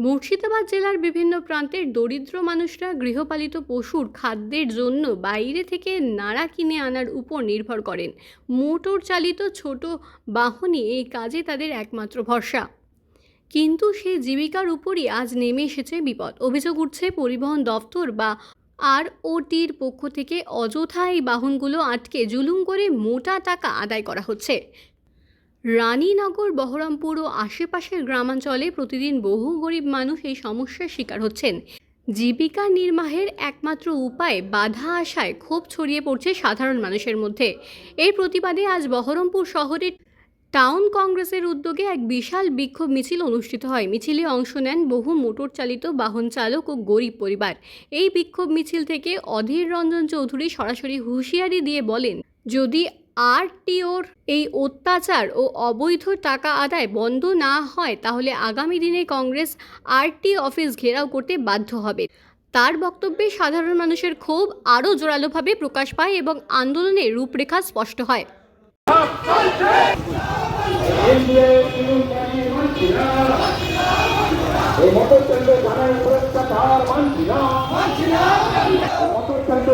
মুর্শিদাবাদ জেলার বিভিন্ন প্রান্তের দরিদ্র মানুষরা গৃহপালিত পশুর খাদ্যের জন্য বাইরে থেকে নাড়া কিনে আনার উপর নির্ভর করেন। মোটর চালিত ছোট বাহনই এই কাজে তাদের একমাত্র ভরসা। কিন্তু সেই জীবিকার উপরই আজ নেমে এসেছে বিপদ। অভিযোগ উঠছে পরিবহন দফতর বা আর ওটির পক্ষ থেকে অযথা এই বাহনগুলো আটকে জুলুম করে মোটা টাকা আদায় করা হচ্ছে। রানীনগর, বহরমপুর ও আশেপাশের গ্রামাঞ্চলে প্রতিদিন বহু গরিব মানুষ এই সমস্যার শিকার হচ্ছেন। জীবিকা নির্বাহের একমাত্র উপায় বাধা আসায় ক্ষোভ ছড়িয়ে পড়ছে সাধারণ মানুষের মধ্যে। এর প্রতিবাদে আজ বহরমপুর শহরের টাউন কংগ্রেসের উদ্যোগে এক বিশাল বিক্ষোভ মিছিল অনুষ্ঠিত হয়। মিছিলে অংশ নেন বহু মোটর চালিত বাহন চালক ও গরিব পরিবার। এই বিক্ষোভ মিছিল থেকে অধীর রঞ্জন চৌধুরী সরাসরি হুঁশিয়ারি দিয়ে বলেন, যদি আরটিওর এই অত্যাচার ও অবৈধ টাকা আদায় বন্ধ না হয়, তাহলে আগামী দিনে কংগ্রেস আরটি অফিস ঘেরাও করতে বাধ্য হবে। তার বক্তব্যে সাধারণ মানুষের ক্ষোভ আরও জোরালোভাবে প্রকাশ পায় এবং আন্দোলনের রূপরেখা স্পষ্ট হয়।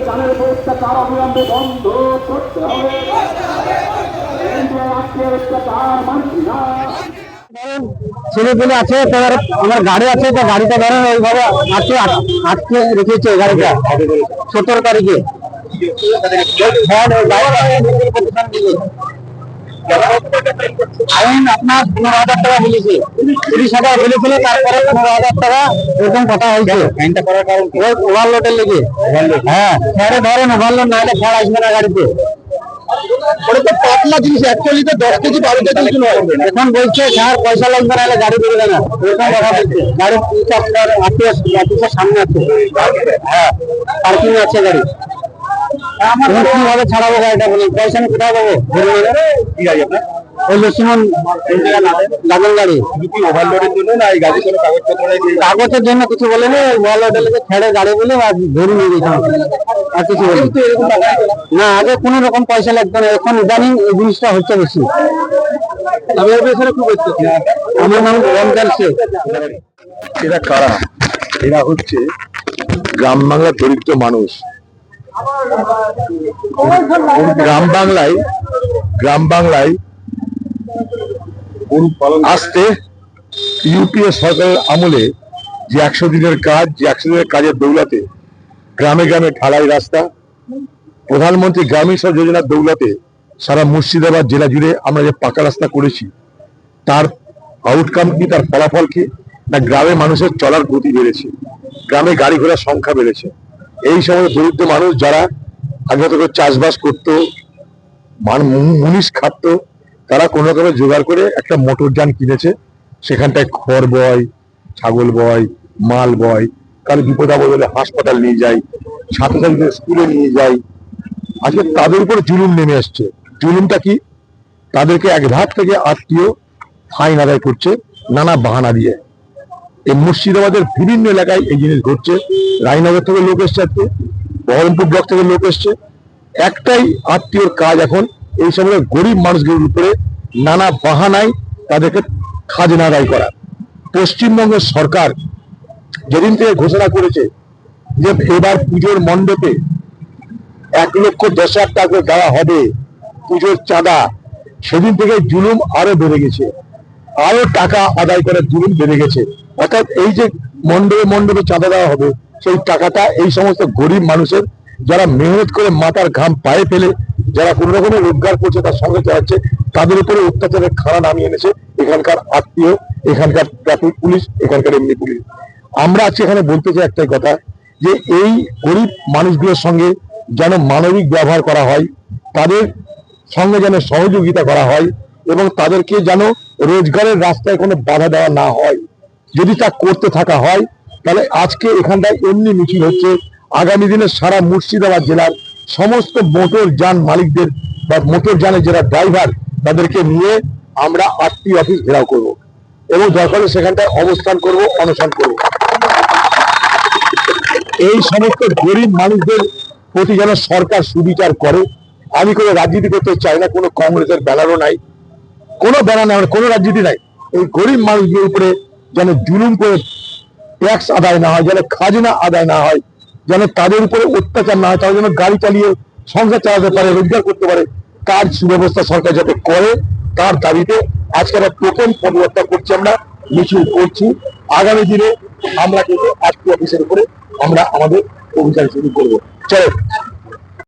চন্দ্র জানের অত্যাচার অবিলম্বে বন্ধ করতে হবে। রাষ্ট্রীয় মানছি না। ছেলেপুলে আছে তার আমার গাড়ি আছে তো গাড়িটা ধরেন ওইভাবে আটকে আটকে রেখেছে গাড়িটা। সতেরো তারিখে। হ্যাঁ, ওই গাড়িটা প্রতিষ্ঠান দিকে। আইন আপনার পনেরো হাজার টাকা বলেছে তিরিশ হাজার বলেছিল তারপরে পনেরো হাজার টাকা এরকম কথা হয়েছে আইনটা করার কারণ ওভারলোডের লেগে হ্যাঁ স্যারে ধরেন ওভারলোড না হলে ছাড় আসবে না গাড়িতে ওটা তো পাতলা জিনিস অ্যাকচুয়ালি তো দশ কেজি বারো কেজি ওজন হয় এখন বলছে স্যার পয়সা লাগবে না হলে গাড়ি দেবে না এরকম কথা বলছে গাড়ি আপনার আত্মীয় অফিসের সামনে আছে হ্যাঁ পার্কিং আছে গাড়ি কীভাবে ছাড়াবো গাড়িটা বলুন পয়সা নিয়ে কোথায় পাবো কি গাড়ি আপনার গাড়ি ওভারলোডের জন্য না এই গাড়ির কোনো কাগজপত্র কাগজের জন্য কিছু বলেনি ওভারলোডের লেগে ছেড়ে গাড়ি বলে আর ধরে নিয়ে গেছে। আর কিছু বলি না আগে কোনো রকম পয়সা লাগতো না এখন ইদানিং এই জিনিসটা হচ্ছে বেশি। আমার পেছনে খুব হচ্ছে আমার নাম রমজান শেখ। এরা কারা? এরা হচ্ছে গ্রাম বাংলার দরিদ্র মানুষ। গ্রাম বাংলায় গ্রাম বাংলায় আসতে ইউপিএ সরকারের আমলে যে একশো দিনের কাজ, যে একশো দিনের কাজের দৌলতে গ্রামে গ্রামে ঢালাই রাস্তা, প্রধানমন্ত্রী গ্রামীণ সড়ক যোজনার দৌলতে সারা মুর্শিদাবাদ জেলা জুড়ে আমরা যে পাকা রাস্তা করেছি, তার আউটকাম কি, তার ফলাফল কি, না গ্রামে মানুষের চলার গতি বেড়েছে, গ্রামে গাড়ি ঘোড়ার সংখ্যা বেড়েছে। এই সময় দরিদ্র মানুষ যারা আগে চাষবাস করতো, মান- মুনিশ খাটতো তারা কোনো রকমে জোগাড় করে একটা মোটর যান কিনেছে। সেখানটায় খড় বয়, ছাগল বয়, মাল বয় কারও বিপদ আপদ হলে হাসপাতাল নিয়ে যায় ছাত্রছাত্রীদের স্কুলে নিয়ে যায়। আজকে তাদের উপর জুলুম নেমে আসছে। জুলুমটা কি? তাদেরকে এক ভাগ থেকে আত্মীয় ফাইন আদায় করছে, নানা বাহানা দিয়ে। এই মুর্শিদাবাদের বিভিন্ন এলাকায় এই জিনিস ঘটছে। রায়নগর থেকে লোক এসছে আজকে, বহরমপুর ব্লক থেকে লোক এসছে। একটাই আত্মীয়র কাজ এখন এই সময় গরিব মানুষগুলোর উপরে নানা বাহানায় তাদেরকে খাজনা আদায় করা। পশ্চিমবঙ্গের সরকার যেদিন থেকে ঘোষণা করেছে যে এবার পুজোর মণ্ডপে এক লক্ষ দশ হাজার টাকা দেওয়া হবে, পুজোর চাঁদা, সেদিন থেকে জুলুম আরও বেড়ে গেছে। আরও টাকা আদায় করার জুলুম বেড়ে গেছে। অর্থাৎ এই যে মণ্ডপে মণ্ডপে চাঁদা দেওয়া হবে, সেই টাকাটা এই সমস্ত গরিব মানুষের, যারা মেহনত করে মাথার ঘাম পায়ে ফেলে যারা কোন রকমের রোজগার করছে, তার সঙ্গে চালাচ্ছে তাদের উপরে অত্যাচারের খাড়া নামিয়ে এনেছে এখানকার আত্মীয়, এখানকার ট্রাফিক পুলিশ, এখানকার এমনি পুলিশ। আমরা আজকে এখানে বলতে চাই একটাই কথা, যে এই গরিব মানুষগুলোর সঙ্গে যেন মানবিক ব্যবহার করা হয়, তাদের সঙ্গে যেন সহযোগিতা করা হয়, এবং তাদেরকে যেন রোজগারের রাস্তায় কোনো বাধা দেওয়া না হয়। যদি তা করতে থাকা হয়, তাহলে আজকে এখানটায় এমনি মিছিল হচ্ছে। আগামী দিনে সারা মুর্শিদাবাদ জেলার সমস্ত মোটর যান মালিকদের বা মোটর যানের যারা ড্রাইভার তাদেরকে নিয়ে আমরা আটটি অফিস ঘেরাও করব এবং দরকার সেখানটায় অবস্থান করব, অনশন করব। এই সমস্ত গরিব মানুষদের প্রতি যেন সরকার সুবিচার করে। আমি কোনো রাজনীতি করতে চাই না, কোনো কংগ্রেসের ব্যানারও নাই, কোনো ব্যানার নাই, কোনো রাজনীতি নাই। এই গরিব মানুষদের উপরে যেন জুলুম করে ট্যাক্স আদায় না হয়, যেন খাজনা আদায় না হয় যেন তাদের উপরে অত্যাচার না হয়, তারা যেন গাড়ি চালিয়ে সংসার চালাতে পারে, রোজগার করতে পারে, তার সুব্যবস্থা সরকার যাতে করে, তার দাবিতে আজকে আমরা টোকেন পরিবর্তন করছি আমরা, মিছিল করছি। আগামী দিনে আমরা কিন্তু আজকে অফিসের উপরে আমরা আমাদের অভিযান শুরু করব। চলো।